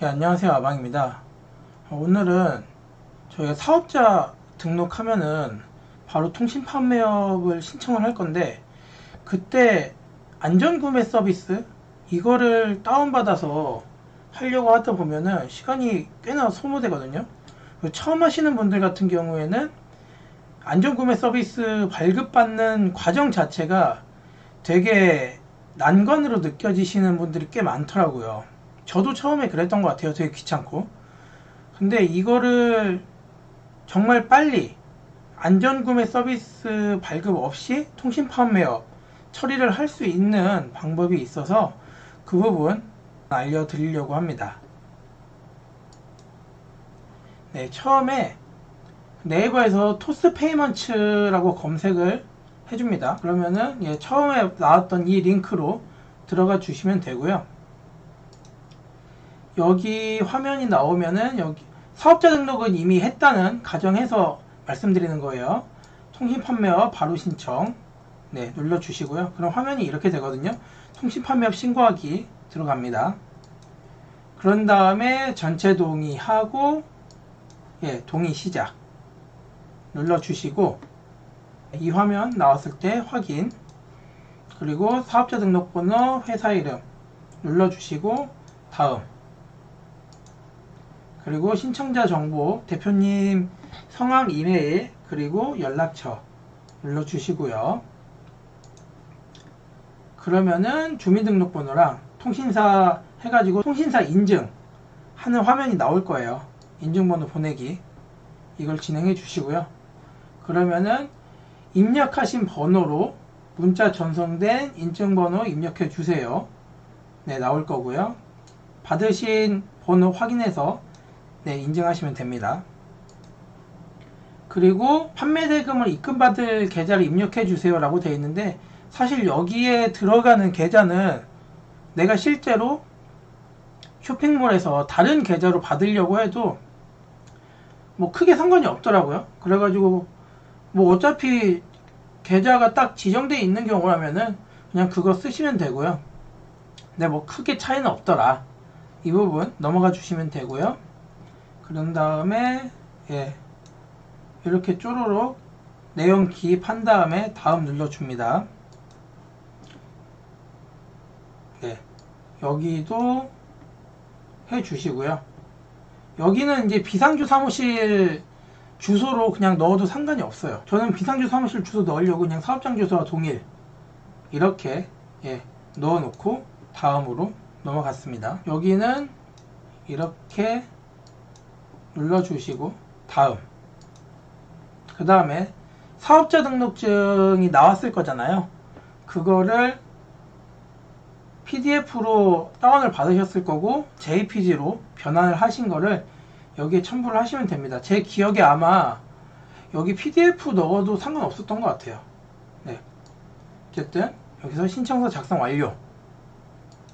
네, 안녕하세요. 아방입니다. 어, 오늘은 저희가 사업자 등록하면은 바로 통신 판매업을 신청을 할 건데 그때 안전구매 서비스 이거를 다운받아서 하려고 하다 보면은 시간이 꽤나 소모되거든요. 그 처음 하시는 분들 같은 경우에는 안전구매 서비스 발급받는 과정 자체가 되게 난관으로 느껴지시는 분들이 꽤 많더라고요. 저도 처음에 그랬던 것 같아요. 되게 귀찮고. 근데 이거를 정말 빨리 안전구매 서비스 발급 없이 통신 판매업 처리를 할 수 있는 방법이 있어서 그 부분 알려드리려고 합니다. 네, 처음에 네이버에서 토스 페이먼츠라고 검색을 해줍니다. 그러면은 예, 처음에 나왔던 이 링크로 들어가 주시면 되고요. 여기 화면이 나오면은 여기 사업자 등록은 이미 했다는 가정해서 말씀드리는 거예요. 통신 판매업 바로 신청 네 눌러 주시고요. 그럼 화면이 이렇게 되거든요. 통신 판매업 신고하기 들어갑니다. 그런 다음에 전체 동의하고 예 동의 시작 눌러 주시고 이 화면 나왔을 때 확인 그리고 사업자 등록번호 회사 이름 눌러주시고 다음 그리고 신청자 정보 대표님 성함 이메일 그리고 연락처 눌러주시고요 그러면은 주민등록번호랑 통신사 해가지고 통신사 인증 하는 화면이 나올 거예요 인증번호 보내기 이걸 진행해 주시고요 그러면은 입력하신 번호로 문자 전송된 인증번호 입력해 주세요. 네, 나올 거고요. 받으신 번호 확인해서 네, 인증하시면 됩니다. 그리고 판매 대금을 입금받을 계좌를 입력해 주세요 라고 되어 있는데 사실 여기에 들어가는 계좌는 내가 실제로 쇼핑몰에서 다른 계좌로 받으려고 해도 뭐 크게 상관이 없더라고요. 그래가지고 뭐 어차피 계좌가 딱 지정되어 있는 경우라면은 그냥 그거 쓰시면 되고요. 근데 뭐 크게 차이는 없더라. 이 부분 넘어가 주시면 되고요. 그런 다음에 예 이렇게 쪼로록 내용 기입한 다음에 다음 눌러줍니다. 네 여기도 해 주시고요. 여기는 이제 비상주 사무실 주소로 그냥 넣어도 상관이 없어요. 저는 비상주 사무실 주소 넣으려고 그냥 사업장 주소와 동일 이렇게 예, 넣어놓고 다음으로 넘어갔습니다. 여기는 이렇게 눌러주시고 다음 그 다음에 사업자 등록증이 나왔을 거잖아요. 그거를 PDF로 다운을 받으셨을 거고 JPG로 변환을 하신 거를 여기에 첨부를 하시면 됩니다. 제 기억에 아마 여기 PDF 넣어도 상관없었던 것 같아요. 네. 어쨌든 여기서 신청서 작성 완료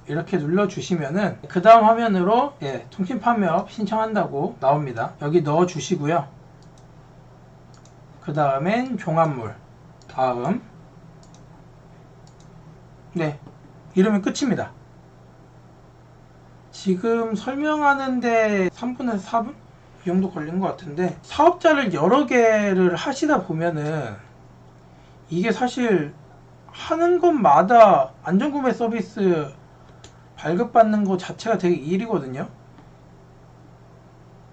이렇게 눌러주시면은 그 다음 화면으로 예, 통신 판매업 신청한다고 나옵니다. 여기 넣어 주시고요. 그 다음엔 종합물 다음 네 이러면 끝입니다. 지금 설명하는데 3분에서 4분? 이 정도 걸린 것 같은데 사업자를 여러 개를 하시다 보면은 이게 사실 하는 것마다 안전구매 서비스 발급받는 것 자체가 되게 일이거든요.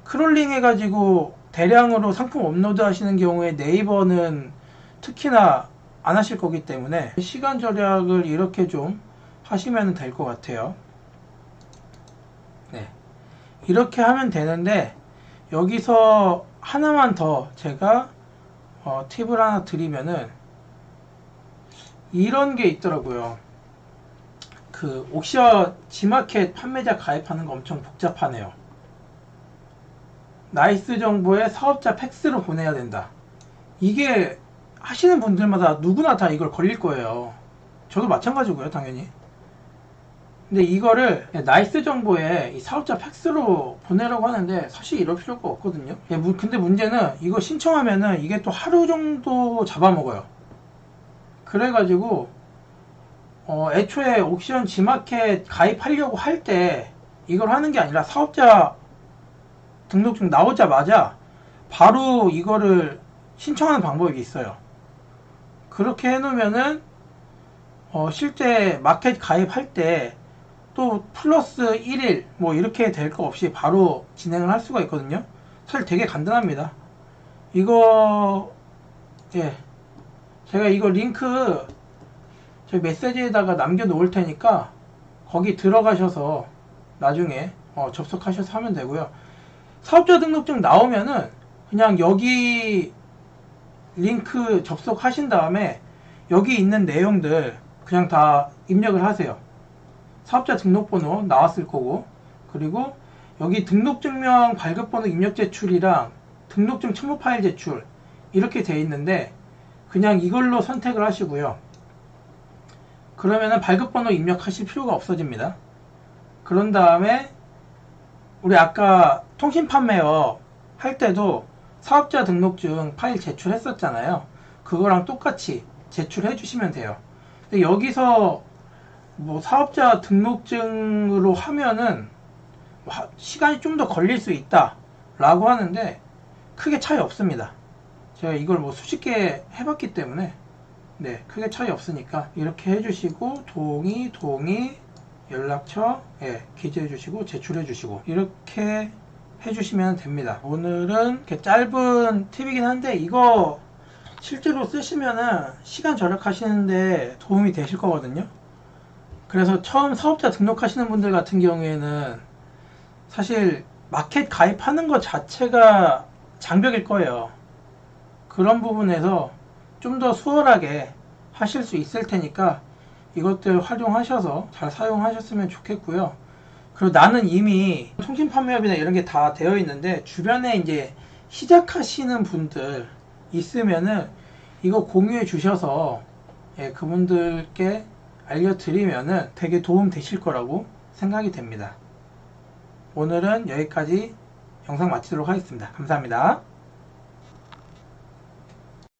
크롤링 해가지고 대량으로 상품 업로드 하시는 경우에 네이버는 특히나 안 하실 거기 때문에 시간 절약을 이렇게 좀 하시면 될 것 같아요. 네. 이렇게 하면 되는데 여기서 하나만 더 제가 어, 팁을 하나 드리면은 이런 게 있더라고요. 그 옥션 지마켓 판매자 가입하는 거 엄청 복잡하네요. 나이스 정보에 사업자 팩스로 보내야 된다. 이게 하시는 분들마다 누구나 다 이걸 걸릴 거예요. 저도 마찬가지고요, 당연히. 근데 이거를 나이스 정보에 이 사업자 팩스로 보내라고 하는데 사실 이럴 필요가 없거든요. 예, 근데 문제는 이거 신청하면은 이게 또 하루 정도 잡아먹어요. 그래가지고 어, 애초에 옥션 지마켓 가입하려고 할 때 이걸 하는 게 아니라 사업자 등록증 나오자마자 바로 이거를 신청하는 방법이 있어요. 그렇게 해놓으면은 어, 실제 마켓 가입할 때 또 플러스 1일 뭐 이렇게 될 거 없이 바로 진행을 할 수가 있거든요. 사실 되게 간단합니다. 이거 예 제가 이거 링크 저 메시지에다가 남겨 놓을 테니까 거기 들어가셔서 나중에 어, 접속하셔서 하면 되고요. 사업자 등록증 나오면은 그냥 여기 링크 접속하신 다음에 여기 있는 내용들 그냥 다 입력을 하세요. 사업자 등록번호 나왔을 거고 그리고 여기 등록증명 발급번호 입력 제출이랑 등록증 첨부 파일 제출 이렇게 돼 있는데 그냥 이걸로 선택을 하시고요. 그러면은 발급번호 입력하실 필요가 없어집니다. 그런 다음에 우리 아까 통신 판매업 할 때도 사업자 등록증 파일 제출했었잖아요. 그거랑 똑같이 제출해 주시면 돼요. 근데 여기서 뭐 사업자 등록증으로 하면은 와- 시간이 좀 더 걸릴 수 있다 라고 하는데 크게 차이 없습니다. 제가 이걸 뭐 수십 개 해봤기 때문에 네 크게 차이 없으니까 이렇게 해주시고 동의 동의 연락처 예, 기재해 주시고 제출해 주시고 이렇게 해주시면 됩니다. 오늘은 이렇게 짧은 팁이긴 한데 이거 실제로 쓰시면은 시간 절약하시는데 도움이 되실 거거든요. 그래서 처음 사업자 등록하시는 분들 같은 경우에는 사실 마켓 가입하는 것 자체가 장벽일 거예요. 그런 부분에서 좀 더 수월하게 하실 수 있을 테니까 이것들 활용하셔서 잘 사용하셨으면 좋겠고요. 그리고 나는 이미 통신 판매업이나 이런 게 다 되어 있는데 주변에 이제 시작하시는 분들 있으면은 이거 공유해 주셔서 예, 그분들께 알려드리면은 되게 도움 되실 거라고 생각이 됩니다. 오늘은 여기까지 영상 마치도록 하겠습니다. 감사합니다.